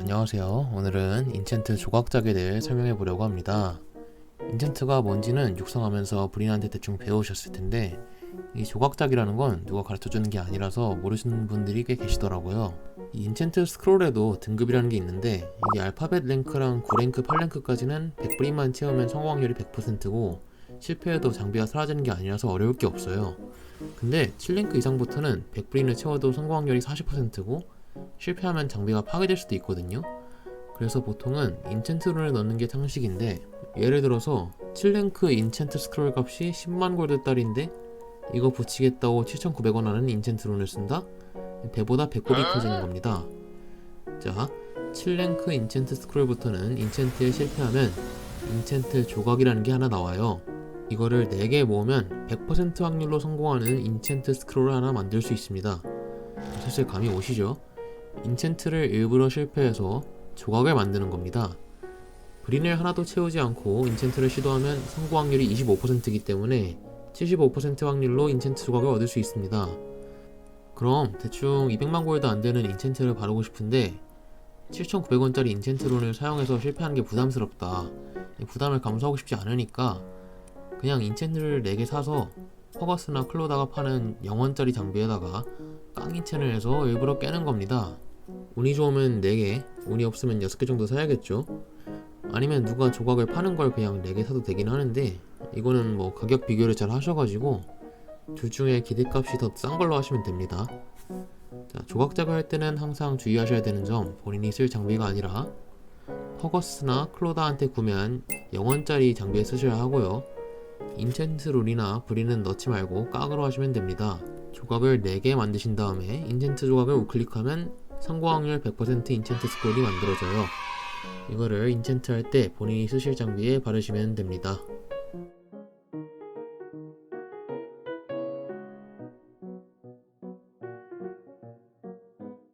안녕하세요. 오늘은 인챈트 조각작에 대해 설명해 보려고 합니다. 인챈트가 뭔지는 육성하면서 브린한테 대충 배우셨을 텐데 이 조각작이라는 건 누가 가르쳐 주는 게 아니라서 모르시는 분들이 꽤 계시더라고요. 이 인챈트 스크롤에도 등급이라는 게 있는데 이게 알파벳 랭크랑 9랭크, 8랭크까지는 100브린만 채우면 성공 확률이 100%고 실패해도 장비가 사라지는 게 아니라서 어려울 게 없어요. 근데 7랭크 이상부터는 100브린을 채워도 성공 확률이 40%고 실패하면 장비가 파괴될 수도 있거든요. 그래서 보통은 인챈트론을 넣는 게 상식인데 예를 들어서 7랭크 인챈트 스크롤 값이 10만 골드 달인데 이거 붙이겠다고 7,900원 하는 인챈트론을 쓴다? 배보다 배꼽이 커지는 겁니다. 자, 7랭크 인챈트 스크롤부터는 인챈트에 실패하면 인챈트 조각이라는 게 하나 나와요. 이거를 4개 모으면 100% 확률로 성공하는 인챈트 스크롤을 하나 만들 수 있습니다. 슬슬 감이 오시죠? 인챈트를 일부러 실패해서 조각을 만드는 겁니다. 브린을 하나도 채우지 않고 인챈트를 시도하면 성공 확률이 25%이기 때문에 75% 확률로 인챈트 조각을 얻을 수 있습니다. 그럼 대충 200만 골드 안 되는 인챈트를 바르고 싶은데 7,900원짜리 인챈트론을 사용해서 실패하는 게 부담스럽다. 이 부담을 감수하고 싶지 않으니까 그냥 인챈트를 4개 사서 허거스나 클로다가 파는 0원짜리 장비에다가 깡인 채널에서 일부러 깨는 겁니다. 운이 좋으면 4개, 운이 없으면 6개 정도 사야겠죠. 아니면 누가 조각을 파는 걸 그냥 4개 사도 되긴 하는데 이거는 뭐 가격 비교를 잘 하셔가지고 둘 중에 기대값이 더 싼 걸로 하시면 됩니다. 자, 조각작을 할 때는 항상 주의하셔야 되는 점 본인이 쓸 장비가 아니라 허거스나 클로다한테 구매한 0원짜리 장비에 쓰셔야 하고요. 인챈트 룰이나 브리는 넣지 말고 깡으로 하시면 됩니다. 조각을 4개 만드신 다음에 인챈트 조각을 우클릭하면 성공 확률 100% 인챈트 스크롤이 만들어져요. 이거를 인챈트 할 때 본인이 쓰실 장비에 바르시면 됩니다.